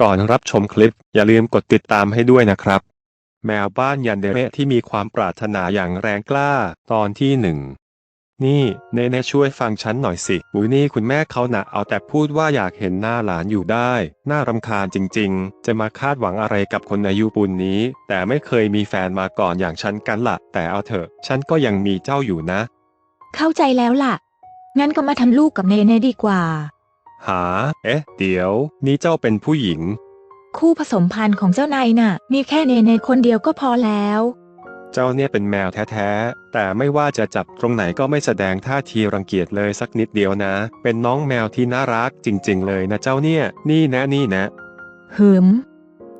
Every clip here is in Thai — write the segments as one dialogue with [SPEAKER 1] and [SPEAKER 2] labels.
[SPEAKER 1] ก่อนรับชมคลิปอย่าลืมกดติดตามให้ด้วยนะครับ แมวบ้านยันเดเรที่มีความปรารถนาอย่างแรงกล้าตอนที่หนึ่งนี่เนเน่ช่วยฟังฉันหน่อยสิอุยนี่คุณแม่เขานะเอาแต่พูดว่าอยากเห็นหน้าหลานอยู่ได้ น่ารำคาญจริงๆ จะมาคาดหวังอะไรกับคนอายุปูนนี้ แต่ไม่เคยมีแฟนมาก่อนอย่างฉันกันละแต่เอาเถอะ ฉันก็ยังมีเจ้าอยู่นะ
[SPEAKER 2] เข้าใจแล้วล่ะ งั้นก็มาทำลูกกับเนเน่ดีกว่า
[SPEAKER 1] หา เอ๊ะ เดี๋ยว นี่เจ้าเป็นผู้หญิง
[SPEAKER 2] คู่ผสมพันธุ์ของเจ้านายน่ะ มีแค่เนเน่คนเดียวก็พอแล้ว
[SPEAKER 1] เจ้าเนี่ยเป็นแมวแท้ๆ แต่ไม่ว่าจะจับตรงไหนก็ไม่แสดงท่าทีรังเกียจเลยสักนิดเดียวนะ เป็นน้องแมวที่น่ารักจริงๆเลยนะเจ้าเนี่ย นี่นะนี่นะ
[SPEAKER 2] หืม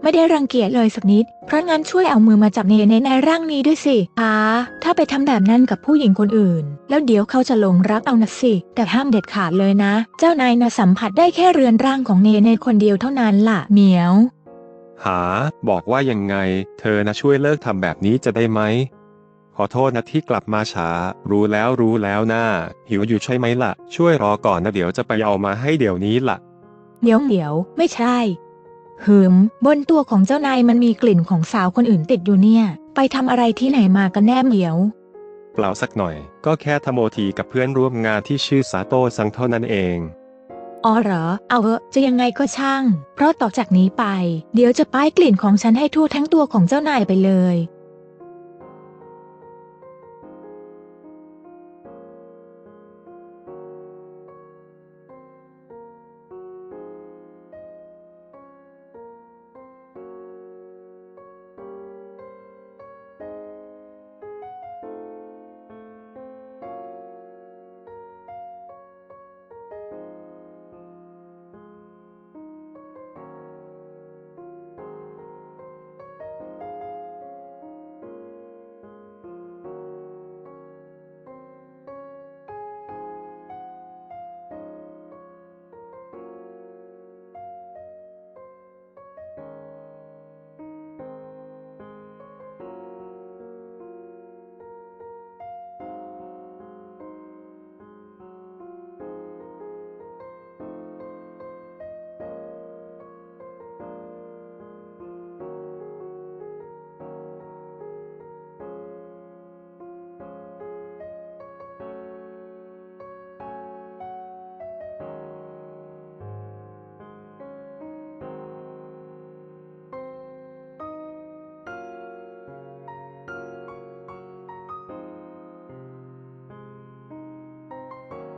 [SPEAKER 2] ไม่ได้รังเกียจเลยสักนิด เพราะงั้นช่วยเอามือมาจับเนเน่ในร่างนี้ด้วยสิอาถ้าไปทำแบบนั้นกับผู้หญิงคนอื่น แล้วเดี๋ยวเขาจะหลงรักเอานะสิ แต่ห้ามเด็ดขาดเลยนะ เจ้านายนะสัมผัสได้แค่เรือนร่างของเนเน่คนเดียวเท่านั้นล่ะเหมียว
[SPEAKER 1] หา บอกว่ายังไง เธอนะช่วยเลิกทำแบบนี้จะได้ไหมขอโทษนะที่กลับมาช้า รู้แล้วรู้แล้วนะหิวอยู่ใช่ไหมล่ะ ช่วยรอก่อนนะเดี๋ยวจะไปเอามาให้เดี๋ยวนี้ล่ะ
[SPEAKER 2] เดี๋ยวเดี๋ยว ไม่ใช่ หืม บนตัวของเจ้านายมันมีกลิ่นของสาวคนอื่นติดอยู่เนี่ย ไปทำอะไรที่ไหนมากันแน่เหมียว
[SPEAKER 1] เปล่าสักหน่อย ก็แค่ทำโมทีกับเพื่อนร่วมงานที่ชื่อสาโตซังเท่านั้นเอง
[SPEAKER 2] อ๋อเหรอ เอาเหอะจะยังไงก็ช่าง เพราะต่อจากนี้ไป เดี๋ยวจะป้ายกลิ่นของฉันให้ทั่วทั้งตัวของเจ้านายไปเลย